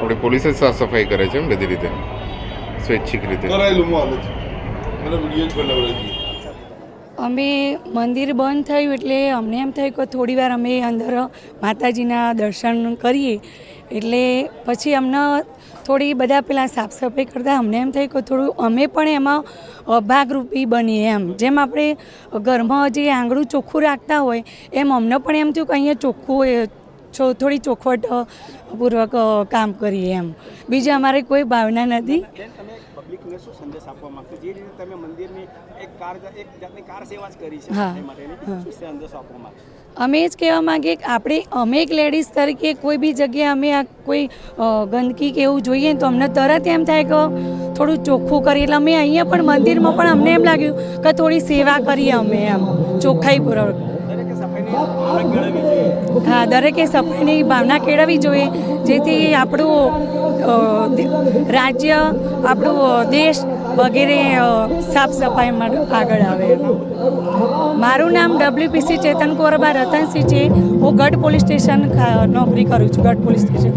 આપણી પોલીસ જ સાફ સફાઈ કરે છે એમ બધી રીતે. સ્વૈચ્છિક રીતે. કરાયેલું હાલે છે. મને વીડિયો જ બનાવડે અમે મંદિર બંધ થયું એટલે અમને એમ થયું કે થોડી વાર અમે અંદર માતાજીના દર્શન કરીએ. એટલે પછી અમને થોડી બધા પેલા સાફ સફાઈ કરતાં અમને એમ થયું કે થોડું અમે પણ એમાં ભાગરૂપી બનીએ એમ. જેમ આપણે ઘરમાં જે આંગળું ચોખ્ખું રાખતા હોય એમ અમને પણ એમ થયું કે અહીંયા ચોખ્ખું એ છો થોડી ચોખવટ પૂર્વક કામ કરીએ એમ. બીજી અમારે કોઈ ભાવના નથી. પબ્લિકને શું સંદેશ આપવા જે રીતે તમે મંદિરની એક કાર એક જાતની કાર સેવા જ કરી છે હા. એ હા. શું સંદેશો આપવા માંગશો? અમે જ કહેવા માંગીએ કે આપણે અમે એક લેડીઝ તરીકે કોઈ બી જગ્યાએ અમે આ કોઈ ગંદકી કે એવું જોઈએ તો અમને તરત એમ થાય કે થોડું ચોખ્ખું કરીએ. એટલે અમે અહીંયા પણ મંદિરમાં પણ અમને એમ લાગ્યું કે થોડી સેવા કરીએ અમે એમ ચોખ્ખાઈપૂર્વક દરેકે હા, દરેકે સફાઈની ભાવના કેળવવી જોઈએ, જેથી આપણું રાજ્ય, આપણું દેશ વગેરે સાફ સફાઈ માટે આગળ આવે. મારું નામ ડબ્લ્યુપીસી ચેતન કોરબા રતનસિંહ છે. હું ગઢ પોલીસ સ્ટેશન નોકરી કરું છું, ગઢ પોલીસ સ્ટેશન.